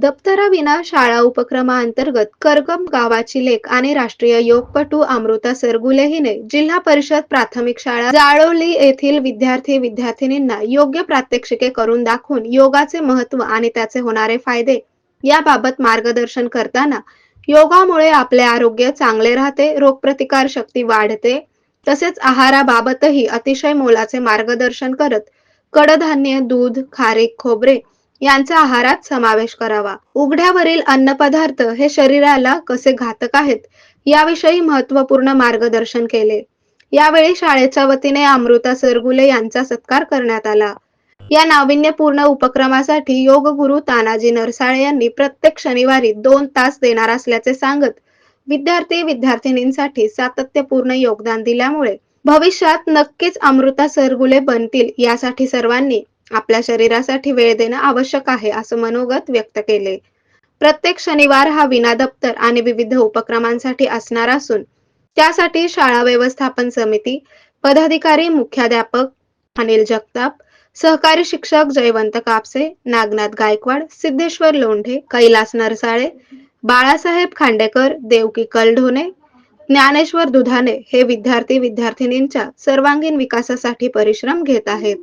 दप्तराविना शाळा उपक्रमाअंतर्गत करगम गावाची लेख आणि राष्ट्रीय योगपटू अमृता सरगुले हिने जिल्हा परिषद प्राथमिक शाळा जाळोली येथील विद्यार्थी विद्यार्थिनींना योग्य प्रात्यक्षिके करून दाखवून योगाचे महत्त्व आणि त्याचे होणारे फायदे याबाबत मार्गदर्शन करताना योगामुळे आपले आरोग्य चांगले राहते रोगप्रतिकार शक्ती वाढते तसेच आहाराबाबतही अतिशय मोलाचे मार्गदर्शन करत कडधान्य दूध खारीक खोबरे यांचा आहारात समावेश करावा. उघड्यावरील अन्नपदार्थ हे शरीराला कसे घातक आहेत याविषयी महत्त्वपूर्ण मार्गदर्शन केले. यावेळी शाळेच्या वतीने अमृता सरगुले यांचा सत्कार करण्यात आला. या नाविन्यपूर्ण उपक्रमासाठी योग गुरु तानाजी नरसाळे यांनी प्रत्येक शनिवारी दोन तास देणार असल्याचे सांगत विद्यार्थी विद्यार्थिनींसाठी सातत्यपूर्ण योगदान दिल्यामुळे भविष्यात नक्कीच अमृता सरगुले बनतील यासाठी सर्वांनी आपल्या शरीरासाठी वेळ देणं आवश्यक आहे असं मनोगत व्यक्त केले. प्रत्येक शनिवार हा विना दप्तर आणि विविध उपक्रमांसाठी असणार असून त्यासाठी शाळा व्यवस्थापन समिती पदाधिकारी मुख्याध्यापक अनिल जगताप सहकारी शिक्षक जयवंत कापसे नागनाथ गायकवाड सिद्धेश्वर लोंढे कैलास नरसाळे बाळासाहेब खांडेकर देवकी कलढोणे ज्ञानेश्वर दुधाने हे विद्यार्थी विद्यार्थिनींच्या सर्वांगीण विकासासाठी परिश्रम घेत आहेत.